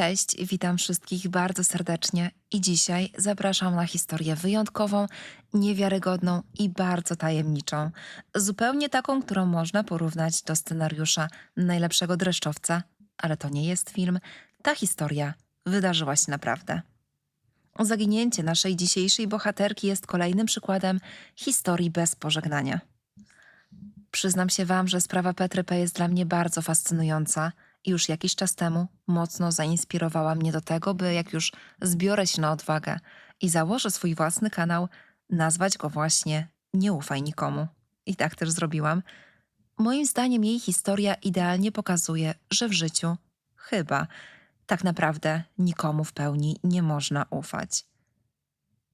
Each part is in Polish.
Cześć, witam wszystkich bardzo serdecznie i dzisiaj zapraszam na historię wyjątkową, niewiarygodną i bardzo tajemniczą. Zupełnie taką, którą można porównać do scenariusza najlepszego dreszczowca, ale to nie jest film. Ta historia wydarzyła się naprawdę. Zaginięcie naszej dzisiejszej bohaterki jest kolejnym przykładem historii bez pożegnania. Przyznam się Wam, że sprawa Petry P. jest dla mnie bardzo fascynująca już jakiś czas temu mocno zainspirowała mnie do tego, by jak już zbiorę się na odwagę i założę swój własny kanał, nazwać go właśnie Nie ufaj nikomu. I tak też zrobiłam. Moim zdaniem jej historia idealnie pokazuje, że w życiu chyba tak naprawdę nikomu w pełni nie można ufać.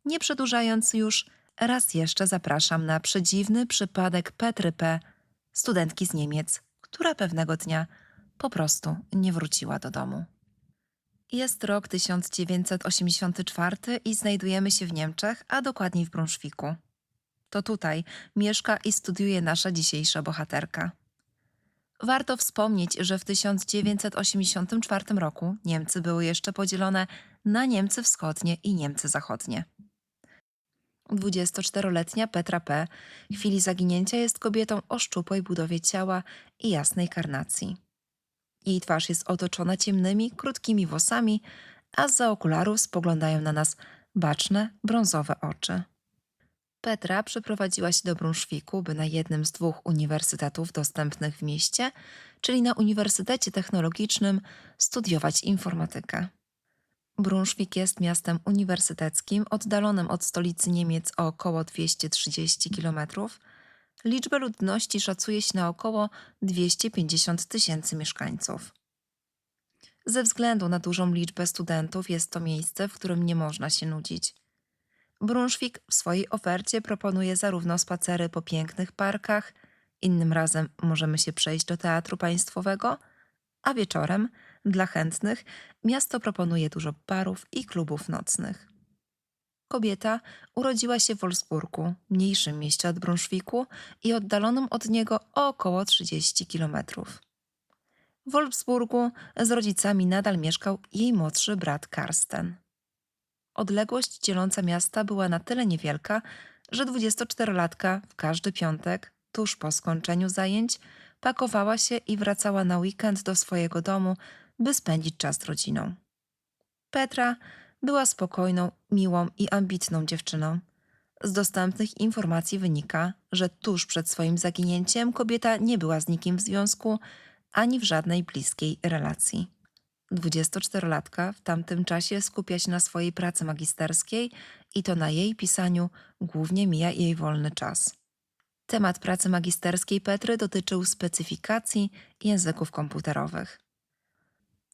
Nie przedłużając już, raz jeszcze zapraszam na przedziwny przypadek Petry P., studentki z Niemiec, która pewnego dnia po prostu nie wróciła do domu. Jest rok 1984 i znajdujemy się w Niemczech, a dokładniej w Brunszwiku. To tutaj mieszka i studiuje nasza dzisiejsza bohaterka. Warto wspomnieć, że w 1984 roku Niemcy były jeszcze podzielone na Niemcy wschodnie i Niemcy zachodnie. 24-letnia Petra P. w chwili zaginięcia jest kobietą o szczupłej budowie ciała i jasnej karnacji. Jej twarz jest otoczona ciemnymi, krótkimi włosami, a za okularów spoglądają na nas baczne, brązowe oczy. Petra przeprowadziła się do Brunszwiku, by na jednym z dwóch uniwersytetów dostępnych w mieście, czyli na Uniwersytecie Technologicznym, studiować informatykę. Brunszwik jest miastem uniwersyteckim oddalonym od stolicy Niemiec o około 230 km. Liczbę ludności szacuje się na około 250 tysięcy mieszkańców. Ze względu na dużą liczbę studentów jest to miejsce, w którym nie można się nudzić. Brunszwik w swojej ofercie proponuje zarówno spacery po pięknych parkach, innym razem możemy się przejść do teatru państwowego, a wieczorem, dla chętnych, miasto proponuje dużo barów i klubów nocnych. Kobieta urodziła się w Wolfsburgu, mniejszym mieście od Brunszwiku i oddalonym od niego o około 30 kilometrów. W Wolfsburgu z rodzicami nadal mieszkał jej młodszy brat Karsten. Odległość dzieląca miasta była na tyle niewielka, że 24-latka w każdy piątek, tuż po skończeniu zajęć, pakowała się i wracała na weekend do swojego domu, by spędzić czas z rodziną. Petra była spokojną, miłą i ambitną dziewczyną. Z dostępnych informacji wynika, że tuż przed swoim zaginięciem kobieta nie była z nikim w związku ani w żadnej bliskiej relacji. 24-latka w tamtym czasie skupia się na swojej pracy magisterskiej i to na jej pisaniu głównie mija jej wolny czas. Temat pracy magisterskiej Petry dotyczył specyfikacji języków komputerowych.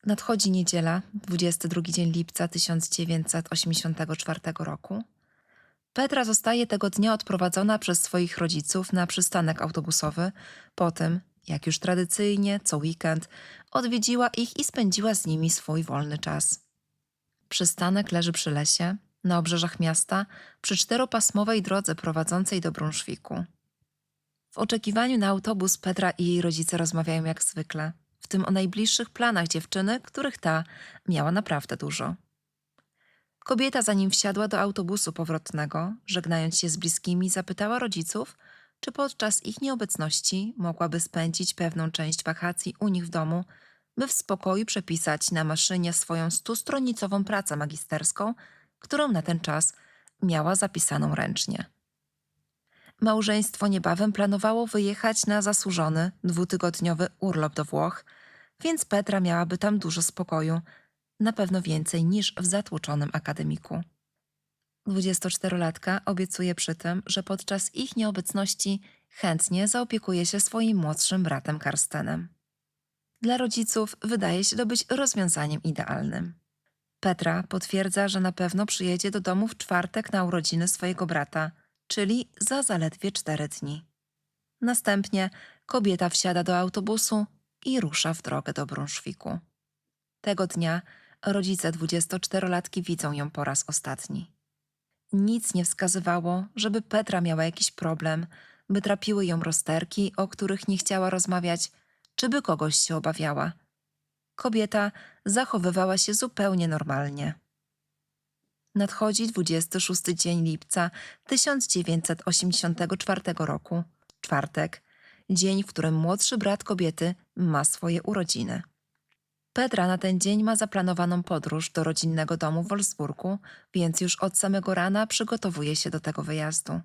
Nadchodzi niedziela, 22 dzień lipca 1984 roku. Petra zostaje tego dnia odprowadzona przez swoich rodziców na przystanek autobusowy, po tym, jak już tradycyjnie, co weekend, odwiedziła ich i spędziła z nimi swój wolny czas. Przystanek leży przy lesie, na obrzeżach miasta, przy czteropasmowej drodze prowadzącej do Brunszwiku. W oczekiwaniu na autobus Petra i jej rodzice rozmawiają jak zwykle, w tym o najbliższych planach dziewczyny, których ta miała naprawdę dużo. Kobieta, zanim wsiadła do autobusu powrotnego, żegnając się z bliskimi, zapytała rodziców, czy podczas ich nieobecności mogłaby spędzić pewną część wakacji u nich w domu, by w spokoju przepisać na maszynie swoją stustronicową pracę magisterską, którą na ten czas miała zapisaną ręcznie. Małżeństwo niebawem planowało wyjechać na zasłużony, dwutygodniowy urlop do Włoch, więc Petra miałaby tam dużo spokoju, na pewno więcej niż w zatłoczonym akademiku. 24-latka obiecuje przy tym, że podczas ich nieobecności chętnie zaopiekuje się swoim młodszym bratem Karstenem. Dla rodziców wydaje się to być rozwiązaniem idealnym. Petra potwierdza, że na pewno przyjedzie do domu w czwartek na urodziny swojego brata, czyli za zaledwie cztery dni. Następnie kobieta wsiada do autobusu i rusza w drogę do Brunszwiku. Tego dnia rodzice 24-latki widzą ją po raz ostatni. Nic nie wskazywało, żeby Petra miała jakiś problem, by trapiły ją rozterki, o których nie chciała rozmawiać, czy by kogoś się obawiała. Kobieta zachowywała się zupełnie normalnie. Nadchodzi 26 dzień lipca 1984 roku, czwartek, dzień, w którym młodszy brat kobiety ma swoje urodziny. Petra na ten dzień ma zaplanowaną podróż do rodzinnego domu w Wolfsburgu, więc już od samego rana przygotowuje się do tego wyjazdu.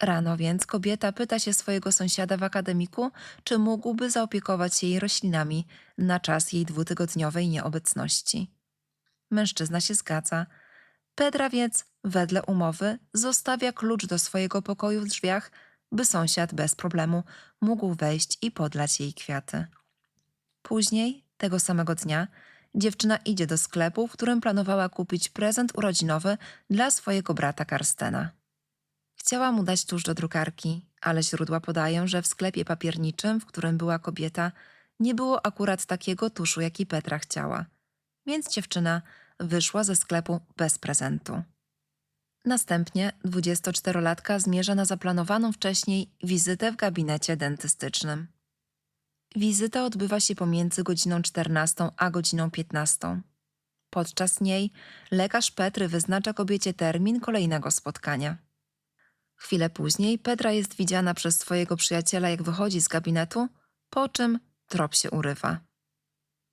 Rano więc kobieta pyta się swojego sąsiada w akademiku, czy mógłby zaopiekować się jej roślinami na czas jej dwutygodniowej nieobecności. Mężczyzna się zgadza. Petra więc, wedle umowy, zostawia klucz do swojego pokoju w drzwiach, by sąsiad bez problemu mógł wejść i podlać jej kwiaty. Później, tego samego dnia, dziewczyna idzie do sklepu, w którym planowała kupić prezent urodzinowy dla swojego brata Karstena. Chciała mu dać tuż do drukarki, ale źródła podają, że w sklepie papierniczym, w którym była kobieta, nie było akurat takiego tuszu, jaki Petra chciała, więc dziewczyna wyszła ze sklepu bez prezentu. Następnie 24-latka zmierza na zaplanowaną wcześniej wizytę w gabinecie dentystycznym. Wizyta odbywa się pomiędzy godziną 14 a godziną 15. Podczas niej lekarz Petry wyznacza kobiecie termin kolejnego spotkania. Chwilę później Petra jest widziana przez swojego przyjaciela, jak wychodzi z gabinetu, po czym trop się urywa.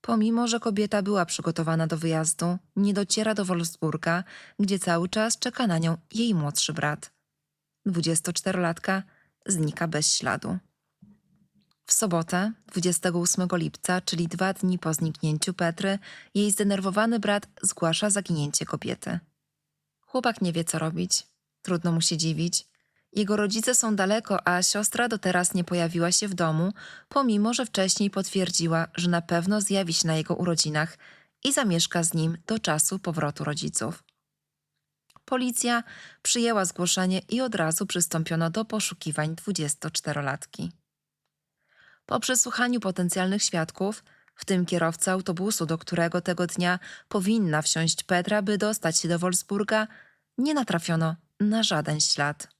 Pomimo, że kobieta była przygotowana do wyjazdu, nie dociera do Wolfsburga, gdzie cały czas czeka na nią jej młodszy brat. 24-latka znika bez śladu. W sobotę, 28 lipca, czyli dwa dni po zniknięciu Petry, jej zdenerwowany brat zgłasza zaginięcie kobiety. Chłopak nie wie, co robić. Trudno mu się dziwić. Jego rodzice są daleko, a siostra do teraz nie pojawiła się w domu, pomimo że wcześniej potwierdziła, że na pewno zjawi się na jego urodzinach i zamieszka z nim do czasu powrotu rodziców. Policja przyjęła zgłoszenie i od razu przystąpiono do poszukiwań 24-latki. Po przesłuchaniu potencjalnych świadków, w tym kierowca autobusu, do którego tego dnia powinna wsiąść Petra, by dostać się do Wolfsburga, nie natrafiono na żaden ślad.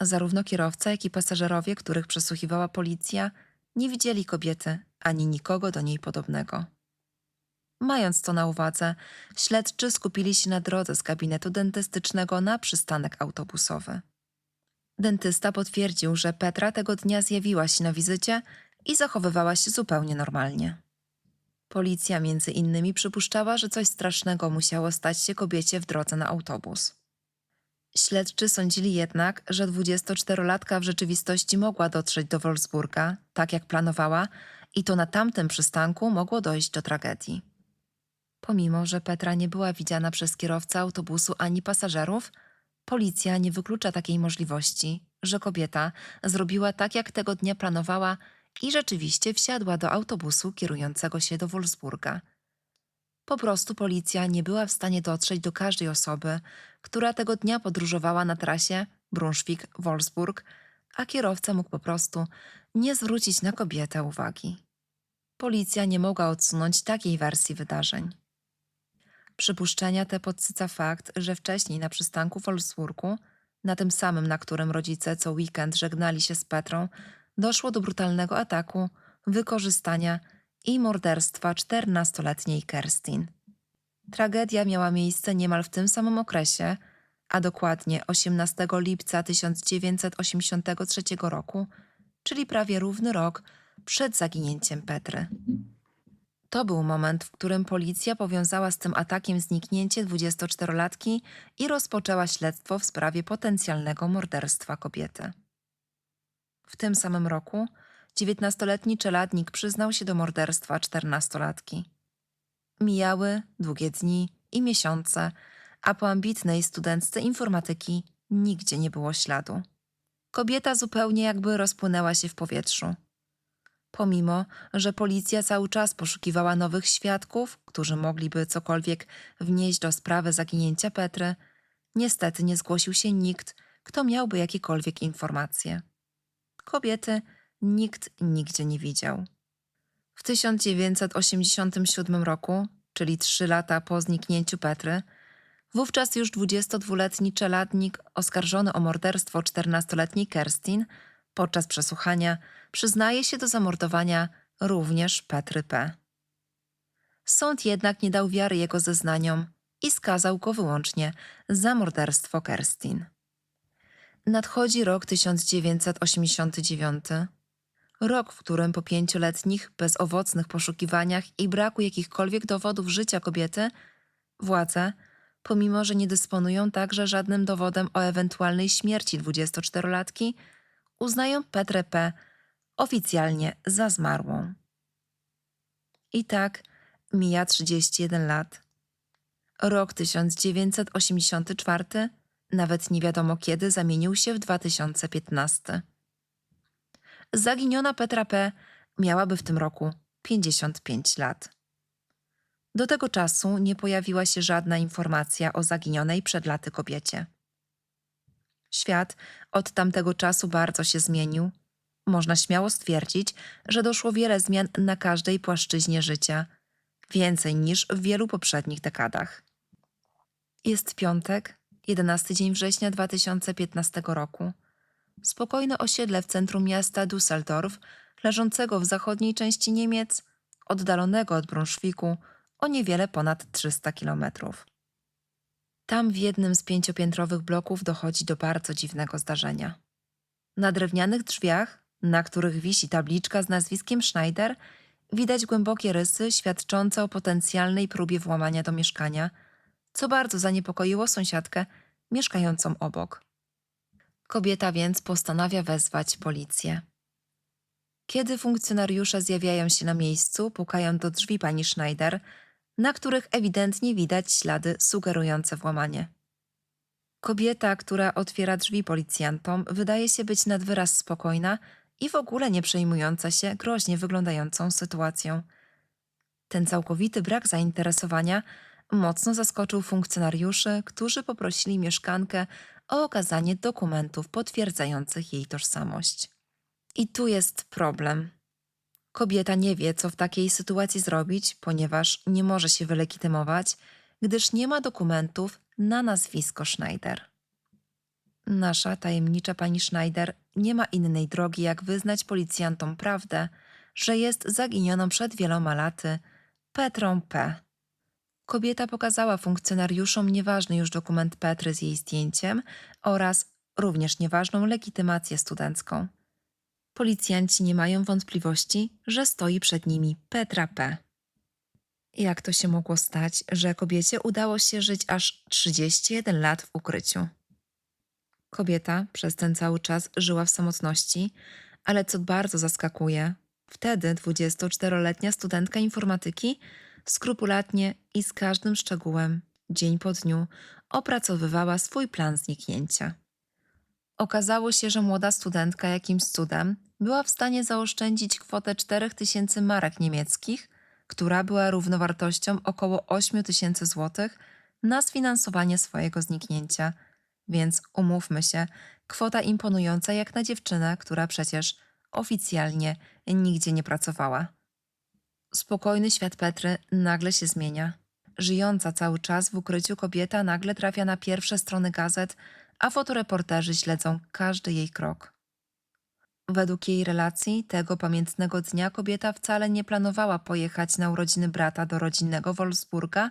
Zarówno kierowca, jak i pasażerowie, których przesłuchiwała policja, nie widzieli kobiety ani nikogo do niej podobnego. Mając to na uwadze, śledczy skupili się na drodze z gabinetu dentystycznego na przystanek autobusowy. Dentysta potwierdził, że Petra tego dnia zjawiła się na wizycie i zachowywała się zupełnie normalnie. Policja między innymi przypuszczała, że coś strasznego musiało stać się kobiecie w drodze na autobus. Śledczy sądzili jednak, że 24-latka w rzeczywistości mogła dotrzeć do Wolfsburga, tak jak planowała, i to na tamtym przystanku mogło dojść do tragedii. Pomimo, że Petra nie była widziana przez kierowcę autobusu ani pasażerów, policja nie wyklucza takiej możliwości, że kobieta zrobiła tak, jak tego dnia planowała i rzeczywiście wsiadła do autobusu kierującego się do Wolfsburga. Po prostu policja nie była w stanie dotrzeć do każdej osoby, która tego dnia podróżowała na trasie Brunszwik-Wolfsburg, a kierowca mógł po prostu nie zwrócić na kobietę uwagi. Policja nie mogła odsunąć takiej wersji wydarzeń. Przypuszczenia te podsyca fakt, że wcześniej na przystanku w Wolfsburgu, na tym samym, na którym rodzice co weekend żegnali się z Petrą, doszło do brutalnego ataku, wykorzystania i morderstwa 14-letniej Kerstin. Tragedia miała miejsce niemal w tym samym okresie, a dokładnie 18 lipca 1983 roku, czyli prawie równy rok przed zaginięciem Petry. To był moment, w którym policja powiązała z tym atakiem zniknięcie 24-latki i rozpoczęła śledztwo w sprawie potencjalnego morderstwa kobiety. W tym samym roku 19-letni czeladnik przyznał się do morderstwa 14-latki. Mijały długie dni i miesiące, a po ambitnej studentce informatyki nigdzie nie było śladu. Kobieta zupełnie jakby rozpłynęła się w powietrzu. Pomimo, że policja cały czas poszukiwała nowych świadków, którzy mogliby cokolwiek wnieść do sprawy zaginięcia Petry, niestety nie zgłosił się nikt, kto miałby jakiekolwiek informacje. Kobiety nikt nigdzie nie widział. W 1987 roku, czyli trzy lata po zniknięciu Petry, wówczas już 22-letni czeladnik oskarżony o morderstwo 14-letniej Kerstin podczas przesłuchania przyznaje się do zamordowania również Petry P. Sąd jednak nie dał wiary jego zeznaniom i skazał go wyłącznie za morderstwo Kerstin. Nadchodzi rok 1989. Rok, w którym po pięcioletnich, bezowocnych poszukiwaniach i braku jakichkolwiek dowodów życia kobiety, władze, pomimo że nie dysponują także żadnym dowodem o ewentualnej śmierci 24-latki, uznają Petrę P. oficjalnie za zmarłą. I tak mija 31 lat. Rok 1984, nawet nie wiadomo kiedy, zamienił się w 2015. Zaginiona Petra P. miałaby w tym roku 55 lat. Do tego czasu nie pojawiła się żadna informacja o zaginionej przed laty kobiecie. Świat od tamtego czasu bardzo się zmienił. Można śmiało stwierdzić, że doszło wiele zmian na każdej płaszczyźnie życia, więcej niż w wielu poprzednich dekadach. Jest piątek, 11 dzień września 2015 roku. Spokojne osiedle w centrum miasta Düsseldorf, leżącego w zachodniej części Niemiec, oddalonego od Brunszwiku o niewiele ponad 300 kilometrów. Tam w jednym z pięciopiętrowych bloków dochodzi do bardzo dziwnego zdarzenia. Na drewnianych drzwiach, na których wisi tabliczka z nazwiskiem Schneider, widać głębokie rysy świadczące o potencjalnej próbie włamania do mieszkania, co bardzo zaniepokoiło sąsiadkę mieszkającą obok. Kobieta więc postanawia wezwać policję. Kiedy funkcjonariusze zjawiają się na miejscu, pukają do drzwi pani Schneider, na których ewidentnie widać ślady sugerujące włamanie. Kobieta, która otwiera drzwi policjantom, wydaje się być nad wyraz spokojna i w ogóle nie przejmująca się groźnie wyglądającą sytuacją. Ten całkowity brak zainteresowania mocno zaskoczył funkcjonariuszy, którzy poprosili mieszkankę o okazanie dokumentów potwierdzających jej tożsamość. I tu jest problem. Kobieta nie wie, co w takiej sytuacji zrobić, ponieważ nie może się wylegitymować, gdyż nie ma dokumentów na nazwisko Schneider. Nasza tajemnicza pani Schneider nie ma innej drogi, jak wyznać policjantom prawdę, że jest zaginioną przed wieloma laty Petrą P. Kobieta pokazała funkcjonariuszom nieważny już dokument Petry z jej zdjęciem oraz również nieważną legitymację studencką. Policjanci nie mają wątpliwości, że stoi przed nimi Petra P. Jak to się mogło stać, że kobiecie udało się żyć aż 31 lat w ukryciu? Kobieta przez ten cały czas żyła w samotności, ale co bardzo zaskakuje, wtedy 24-letnia studentka informatyki skrupulatnie i z każdym szczegółem, dzień po dniu, opracowywała swój plan zniknięcia. Okazało się, że młoda studentka jakimś cudem była w stanie zaoszczędzić kwotę 4000 marek niemieckich, która była równowartością około 8000 złotych, na sfinansowanie swojego zniknięcia. Więc umówmy się, kwota imponująca jak na dziewczynę, która przecież oficjalnie nigdzie nie pracowała. Spokojny świat Petry nagle się zmienia. Żyjąca cały czas w ukryciu kobieta nagle trafia na pierwsze strony gazet, a fotoreporterzy śledzą każdy jej krok. Według jej relacji, tego pamiętnego dnia kobieta wcale nie planowała pojechać na urodziny brata do rodzinnego Wolfsburga,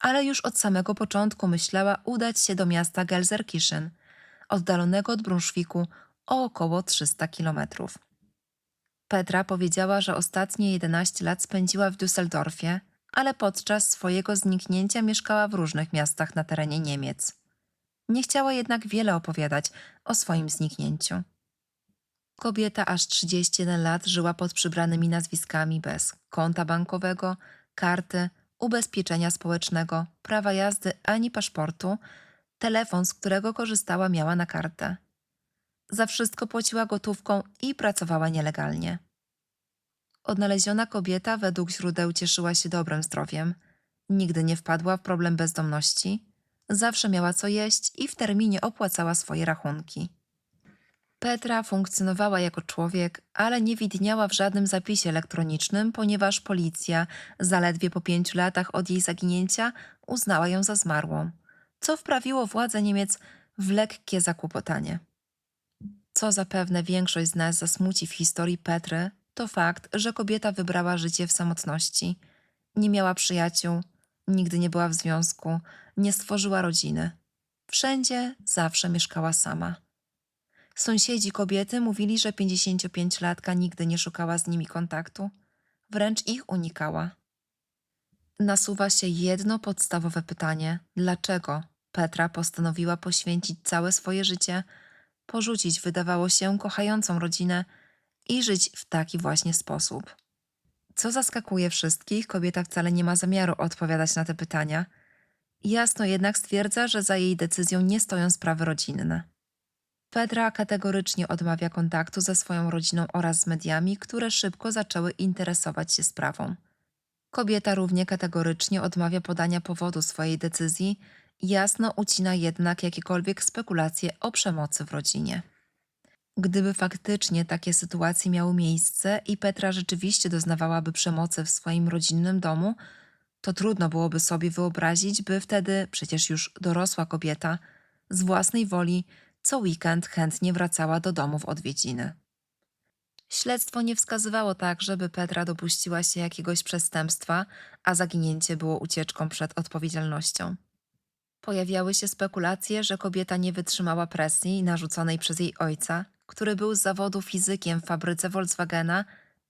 ale już od samego początku myślała udać się do miasta Gelsenkirchen, oddalonego od Brunszwiku o około 300 kilometrów. Petra powiedziała, że ostatnie 11 lat spędziła w Düsseldorfie, ale podczas swojego zniknięcia mieszkała w różnych miastach na terenie Niemiec. Nie chciała jednak wiele opowiadać o swoim zniknięciu. Kobieta aż 31 lat żyła pod przybranymi nazwiskami bez konta bankowego, karty, ubezpieczenia społecznego, prawa jazdy ani paszportu. Telefon, z którego korzystała, miała na kartę. Za wszystko płaciła gotówką i pracowała nielegalnie. Odnaleziona kobieta według źródeł cieszyła się dobrym zdrowiem. Nigdy nie wpadła w problem bezdomności. Zawsze miała co jeść i w terminie opłacała swoje rachunki. Petra funkcjonowała jako człowiek, ale nie widniała w żadnym zapisie elektronicznym, ponieważ policja zaledwie po pięciu latach od jej zaginięcia uznała ją za zmarłą, co wprawiło władze Niemiec w lekkie zakłopotanie. Co zapewne większość z nas zasmuci w historii Petry, to fakt, że kobieta wybrała życie w samotności. Nie miała przyjaciół, nigdy nie była w związku, nie stworzyła rodziny. Wszędzie zawsze mieszkała sama. Sąsiedzi kobiety mówili, że 55-latka nigdy nie szukała z nimi kontaktu, wręcz ich unikała. Nasuwa się jedno podstawowe pytanie: dlaczego Petra postanowiła poświęcić całe swoje życie, porzucić wydawało się kochającą rodzinę i żyć w taki właśnie sposób? Co zaskakuje wszystkich, kobieta wcale nie ma zamiaru odpowiadać na te pytania. Jasno jednak stwierdza, że za jej decyzją nie stoją sprawy rodzinne. Petra kategorycznie odmawia kontaktu ze swoją rodziną oraz z mediami, które szybko zaczęły interesować się sprawą. Kobieta równie kategorycznie odmawia podania powodu swojej decyzji, jasno ucina jednak jakiekolwiek spekulacje o przemocy w rodzinie. Gdyby faktycznie takie sytuacje miały miejsce i Petra rzeczywiście doznawałaby przemocy w swoim rodzinnym domu, to trudno byłoby sobie wyobrazić, by wtedy przecież już dorosła kobieta z własnej woli co weekend chętnie wracała do domu w odwiedziny. Śledztwo nie wskazywało tak, żeby Petra dopuściła się jakiegoś przestępstwa, a zaginięcie było ucieczką przed odpowiedzialnością. Pojawiały się spekulacje, że kobieta nie wytrzymała presji narzuconej przez jej ojca, który był z zawodu fizykiem w fabryce Volkswagena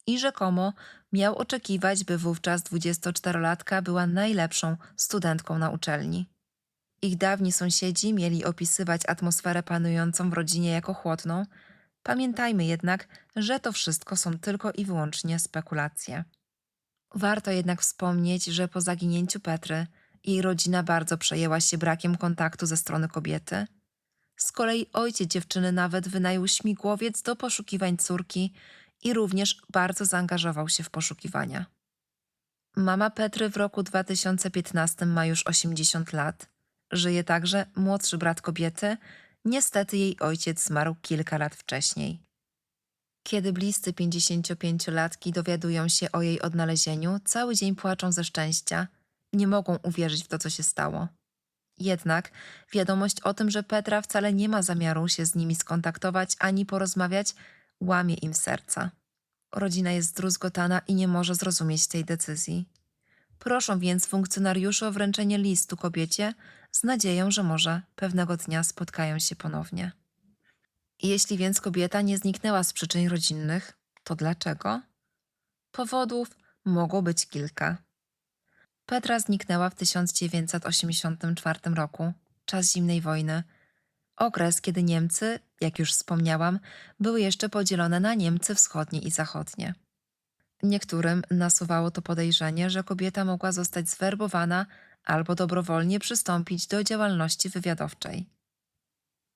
i rzekomo miał oczekiwać, by wówczas 24-latka była najlepszą studentką na uczelni. Ich dawni sąsiedzi mieli opisywać atmosferę panującą w rodzinie jako chłodną. Pamiętajmy jednak, że to wszystko są tylko i wyłącznie spekulacje. Warto jednak wspomnieć, że po zaginięciu Petry jej rodzina bardzo przejęła się brakiem kontaktu ze strony kobiety. Z kolei ojciec dziewczyny nawet wynajął śmigłowiec do poszukiwań córki i również bardzo zaangażował się w poszukiwania. Mama Petry w roku 2015 ma już 80 lat. Żyje także młodszy brat kobiety. Niestety jej ojciec zmarł kilka lat wcześniej. Kiedy bliscy 55-latki dowiadują się o jej odnalezieniu, cały dzień płaczą ze szczęścia. Nie mogą uwierzyć w to, co się stało. Jednak wiadomość o tym, że Petra wcale nie ma zamiaru się z nimi skontaktować ani porozmawiać, łamie im serca. Rodzina jest zdruzgotana i nie może zrozumieć tej decyzji. Proszą więc funkcjonariuszy o wręczenie listu kobiecie z nadzieją, że może pewnego dnia spotkają się ponownie. Jeśli więc kobieta nie zniknęła z przyczyn rodzinnych, to dlaczego? Powodów mogło być kilka. Petra zniknęła w 1984 roku, czas zimnej wojny. Okres, kiedy Niemcy, jak już wspomniałam, były jeszcze podzielone na Niemcy wschodnie i zachodnie. Niektórym nasuwało to podejrzenie, że kobieta mogła zostać zwerbowana albo dobrowolnie przystąpić do działalności wywiadowczej.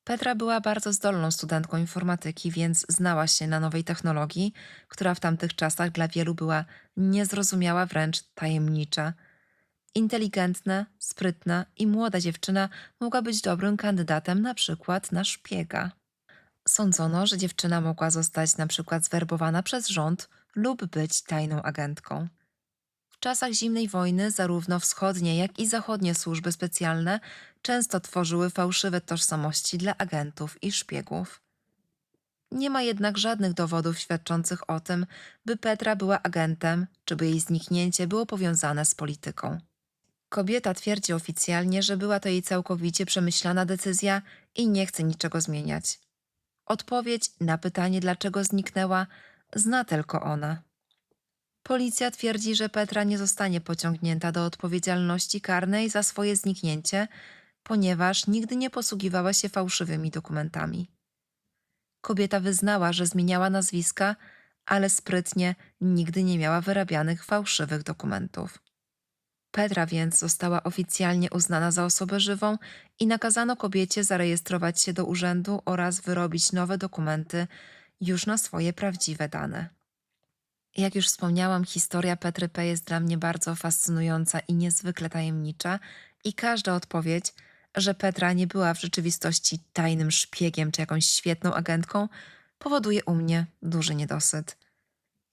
Petra była bardzo zdolną studentką informatyki, więc znała się na nowej technologii, która w tamtych czasach dla wielu była niezrozumiała, wręcz tajemnicza. Inteligentna, sprytna i młoda dziewczyna mogła być dobrym kandydatem na przykład na szpiega. Sądzono, że dziewczyna mogła zostać na przykład zwerbowana przez rząd lub być tajną agentką. W czasach zimnej wojny zarówno wschodnie, jak i zachodnie służby specjalne często tworzyły fałszywe tożsamości dla agentów i szpiegów. Nie ma jednak żadnych dowodów świadczących o tym, by Petra była agentem, czy by jej zniknięcie było powiązane z polityką. Kobieta twierdzi oficjalnie, że była to jej całkowicie przemyślana decyzja i nie chce niczego zmieniać. Odpowiedź na pytanie, dlaczego zniknęła, zna tylko ona. Policja twierdzi, że Petra nie zostanie pociągnięta do odpowiedzialności karnej za swoje zniknięcie, ponieważ nigdy nie posługiwała się fałszywymi dokumentami. Kobieta wyznała, że zmieniała nazwiska, ale sprytnie nigdy nie miała wyrabianych fałszywych dokumentów. Petra więc została oficjalnie uznana za osobę żywą i nakazano kobiecie zarejestrować się do urzędu oraz wyrobić nowe dokumenty już na swoje prawdziwe dane. Jak już wspomniałam, historia Petry P. jest dla mnie bardzo fascynująca i niezwykle tajemnicza, i każda odpowiedź, że Petra nie była w rzeczywistości tajnym szpiegiem czy jakąś świetną agentką, powoduje u mnie duży niedosyt.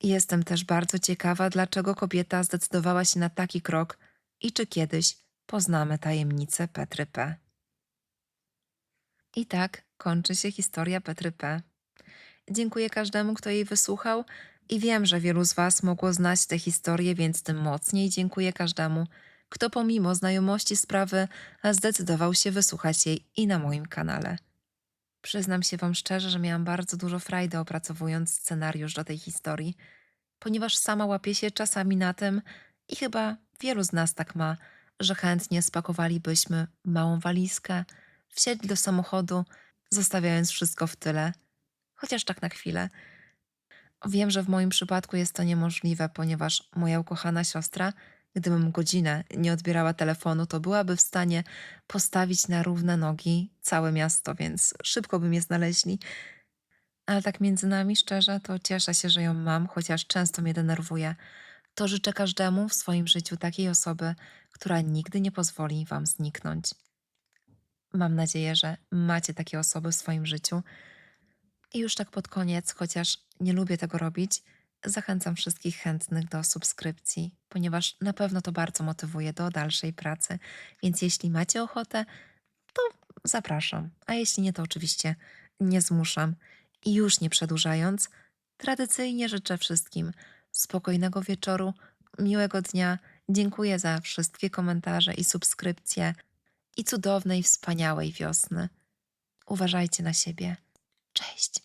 Jestem też bardzo ciekawa, dlaczego kobieta zdecydowała się na taki krok i czy kiedyś poznamy tajemnicę Petry P. I tak kończy się historia Petry P. Dziękuję każdemu, kto jej wysłuchał. I wiem, że wielu z Was mogło znać tę historię, więc tym mocniej dziękuję każdemu, kto pomimo znajomości sprawy zdecydował się wysłuchać jej i na moim kanale. Przyznam się Wam szczerze, że miałam bardzo dużo frajdy opracowując scenariusz do tej historii, ponieważ sama łapię się czasami na tym i chyba wielu z nas tak ma, że chętnie spakowalibyśmy małą walizkę, wsiedli do samochodu, zostawiając wszystko w tyle, chociaż tak na chwilę. Wiem, że w moim przypadku jest to niemożliwe, ponieważ moja ukochana siostra, gdybym godzinę nie odbierała telefonu, to byłaby w stanie postawić na równe nogi całe miasto, więc szybko by mnie znaleźli. Ale tak między nami, szczerze, to cieszę się, że ją mam, chociaż często mnie denerwuje. To życzę każdemu w swoim życiu takiej osoby, która nigdy nie pozwoli wam zniknąć. Mam nadzieję, że macie takie osoby w swoim życiu. I już tak pod koniec, chociaż nie lubię tego robić, zachęcam wszystkich chętnych do subskrypcji, ponieważ na pewno to bardzo motywuje do dalszej pracy. Więc jeśli macie ochotę, to zapraszam. A jeśli nie, to oczywiście nie zmuszam. I już nie przedłużając, tradycyjnie życzę wszystkim spokojnego wieczoru, miłego dnia. Dziękuję za wszystkie komentarze i subskrypcje i cudownej, wspaniałej wiosny. Uważajcie na siebie. Cześć.